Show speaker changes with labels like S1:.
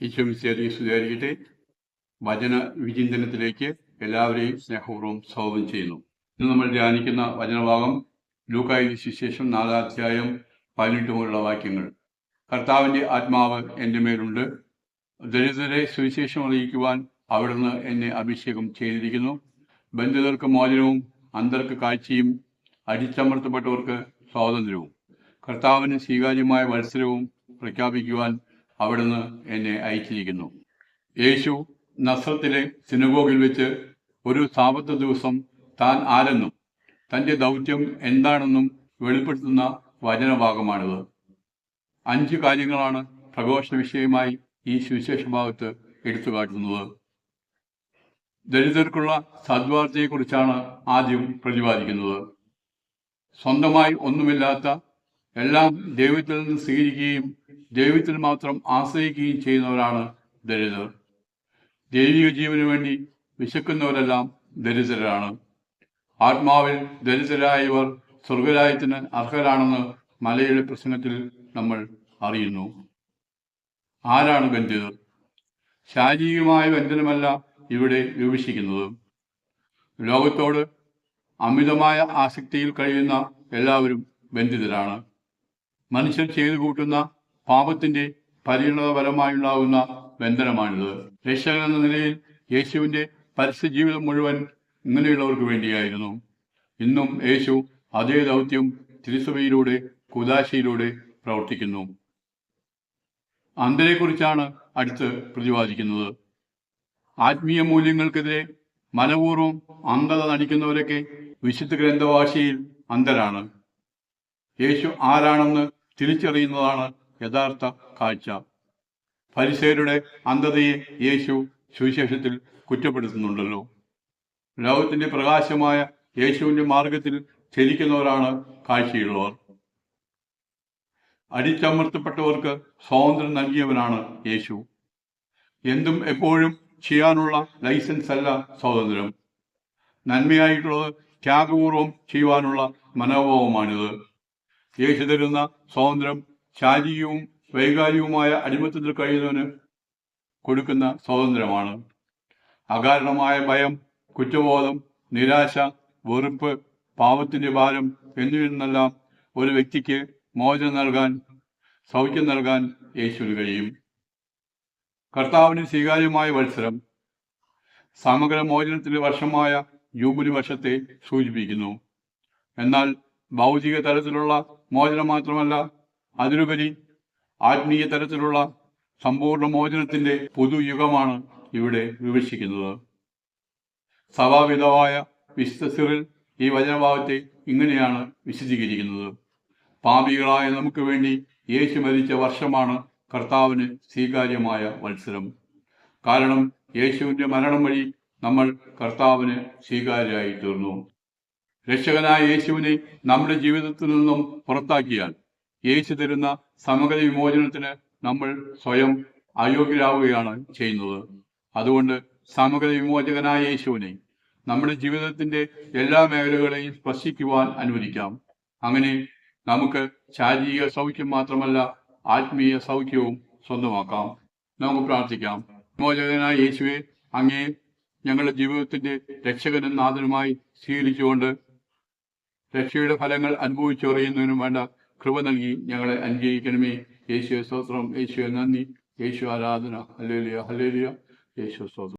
S1: ഈശോമിശേരി സ്തുതിയായിരിക്കട്ടെ വചന വിചിന്തനത്തിലേക്ക് എല്ലാവരെയും സ്നേഹപൂർവം സ്വാഗതം ചെയ്യുന്നു. ഇന്ന് നമ്മൾ ധ്യാനിക്കുന്ന വചനഭാഗം ലൂക്കായി സുശേഷം നാലാധ്യായം പതിനെട്ട് മുതലുള്ള വാക്യങ്ങൾ. കർത്താവിന്റെ ആത്മാവ് എന്റെ മേലുണ്ട്. ദരിദ്രരെ സുവിശേഷം അറിയിക്കുവാൻ അവിടുന്ന് എന്നെ അഭിഷേകം ചെയ്തിരിക്കുന്നു. ബന്ധിതർക്ക് മോചനവും അന്തർക്ക് കാഴ്ചയും അടിച്ചമർത്തപ്പെട്ടവർക്ക് സ്വാതന്ത്ര്യവും. കർത്താവിന് സ്വീകാര്യമായ മത്സരവും പ്രഖ്യാപിക്കുവാൻ അവിടുന്ന് എന്നെ അയച്ചിരിക്കുന്നു. യേശു നസ്രത്തിലെ സിനഗോഗിൽ വെച്ച് ഒരു സാപത്ത് ദിവസം താൻ ആരെന്നും തന്റെ ദൗത്യം എന്താണെന്നും വെളിപ്പെടുത്തുന്ന വചനഭാഗമാണിത്. അഞ്ച് കാര്യങ്ങളാണ് പ്രഘോഷ വിഷയമായി ഈ സുവിശേഷ ഭാഗത്ത് എടുത്തു കാട്ടുന്നത് ദരിദ്രർക്കുള്ള സദ്വാർത്തയെക്കുറിച്ചാണ് ആദ്യം പ്രതിപാദിക്കുന്നത്. സ്വന്തമായി ഒന്നുമില്ലാത്ത എല്ലാം ദൈവത്തിൽ നിന്ന് സ്വീകരിക്കുകയും ദൈവത്തിൽ മാത്രം ആശ്രയിക്കുകയും ചെയ്യുന്നവരാണ് ദരിദ്രർ. ദൈവിക ജീവന് വേണ്ടി വിശക്കുന്നവരെല്ലാം ദരിദ്രരാണ്. ആത്മാവിൽ ദരിദ്രരായവർ സ്വർഗരായത്തിന് അർഹരാണെന്ന് മലയുടെ പ്രസംഗത്തിൽ നമ്മൾ അറിയുന്നു. ആരാണ് ബന്ധിതർ? ശാരീരികമായ ബന്ധനമല്ല ഇവിടെ വിവക്ഷിക്കുന്നത് ലോകത്തോട് അമിതമായ ആസക്തിയിൽ കഴിയുന്ന എല്ലാവരും ബന്ധിതരാണ്. മനുഷ്യർ ചെയ്തു കൂട്ടുന്ന പാപത്തിന്റെ പരിണതപരമായുണ്ടാകുന്ന ബന്ധനമാണിത്. രക്ഷകൻ എന്ന നിലയിൽ യേശുവിന്റെ പരസ്യ ജീവിതം മുഴുവൻ ഇങ്ങനെയുള്ളവർക്ക് വേണ്ടിയായിരുന്നു. ഇന്നും യേശു അതേ ദൗത്യം തിരുസഭയിലൂടെ കുദാശയിലൂടെ പ്രവർത്തിക്കുന്നു. അന്തരെക്കുറിച്ചാണ് അടുത്ത് പ്രതിപാദിക്കുന്നത്. ആത്മീയ മൂല്യങ്ങൾക്കെതിരെ മനപൂർവം അന്ധത നടിക്കുന്നവരൊക്കെ വിശുദ്ധ ഗ്രന്ഥഭാഷയിൽ അന്ധരാണ്. യേശു ആരാണെന്ന് തിരിച്ചറിയുന്നതാണ് യഥാർത്ഥ കാഴ്ച. പരിസേരുടെ അന്ധതയെ യേശു സുവിശേഷത്തിൽ കുറ്റപ്പെടുത്തുന്നുണ്ടല്ലോ. ലോകത്തിന്റെ പ്രകാശമായ യേശുവിന്റെ മാർഗത്തിൽ ചലിക്കുന്നവരാണ് കാഴ്ചയുള്ളവർ. അടിച്ചമർത്തപ്പെട്ടവർക്ക് സ്വാതന്ത്ര്യം നൽകിയവനാണ് യേശു. എന്തും എപ്പോഴും ചെയ്യാനുള്ള ലൈസൻസ് അല്ല സ്വാതന്ത്ര്യം. നന്മയായിട്ടുള്ളത് ത്യാഗപൂർവം ചെയ്യുവാനുള്ള മനോഭാവമാണിത്. യേശു തരുന്ന സ്വാതന്ത്ര്യം ശാരീരികവും വൈകാരികവുമായ അടിമത്തത്തിൽ കഴിയുന്നവന് കൊടുക്കുന്ന സ്വാതന്ത്ര്യമാണ്. അകാരണമായ ഭയം കുറ്റബോധം നിരാശ വെറുപ്പ് പാപത്തിന്റെ ഭാരം എന്നിവയിൽ നിന്നെല്ലാം ഒരു വ്യക്തിക്ക് മോചനം നൽകാൻ സൗഖ്യം നൽകാൻ യേശുവിന് കഴിയും. കർത്താവിന് സ്വീകാര്യമായ മത്സരം സമഗ്ര മോചനത്തിന്റെ വർഷമായ ജൂബിലി വർഷത്തെ സൂചിപ്പിക്കുന്നു. എന്നാൽ ഭൗതിക തലത്തിലുള്ള മോചനം മാത്രമല്ല അതിലുപരി ആത്മീയ തരത്തിലുള്ള സമ്പൂർണ മോചനത്തിന്റെ പുതുയുഗമാണ് ഇവിടെ വിവക്ഷിക്കുന്നത്. സഭാപിതാവായ വിശുദ്ധ സിറിൽ ഈ വചനഭാഗത്തെ ഇങ്ങനെയാണ് വിശദീകരിക്കുന്നത്. പാപികളായ നമുക്ക് വേണ്ടി യേശു മരിച്ച വർഷമാണ് കർത്താവിന് സ്വീകാര്യമായ മത്സരം. കാരണം യേശുവിന്റെ മരണം വഴി നമ്മൾ കർത്താവിന് സ്വീകാര്യമായി തീർന്നു. രക്ഷകനായ യേശുവിനെ നമ്മുടെ ജീവിതത്തിൽ നിന്നും പുറത്താക്കിയാൽ യേശു തരുന്ന സമഗ്ര വിമോചനത്തിന് നമ്മൾ സ്വയം അയോഗ്യരാവുകയാണ് ചെയ്യുന്നത്. അതുകൊണ്ട് സമഗ്ര വിമോചകനായ യേശുവിനെ നമ്മുടെ ജീവിതത്തിന്റെ എല്ലാ മേഖലകളെയും സ്പർശിക്കുവാൻ അനുവദിക്കാം. അങ്ങനെ നമുക്ക് ശാരീരിക സൗഖ്യം മാത്രമല്ല ആത്മീയ സൗഖ്യവും സ്വന്തമാക്കാം. നമുക്ക് പ്രാർത്ഥിക്കാം. വിമോചകനായ യേശുവെ അങ്ങേ ഞങ്ങളുടെ ജീവിതത്തിന്റെ രക്ഷകനും നാഥനുമായി സ്വീകരിച്ചുകൊണ്ട് രക്ഷയുടെ ഫലങ്ങൾ അനുഭവിച്ചറിയുന്നതിനും വേണ്ട കൃപ നൽകി ഞങ്ങളെ അനുഗ്രഹിക്കണമേ. യേശു സ്തോത്രം. യേശു നന്ദി. യേശു ആരാധന. ഹല്ലേലിയ. ഹല്ലേലിയ. യേശു സ്തോത്രം.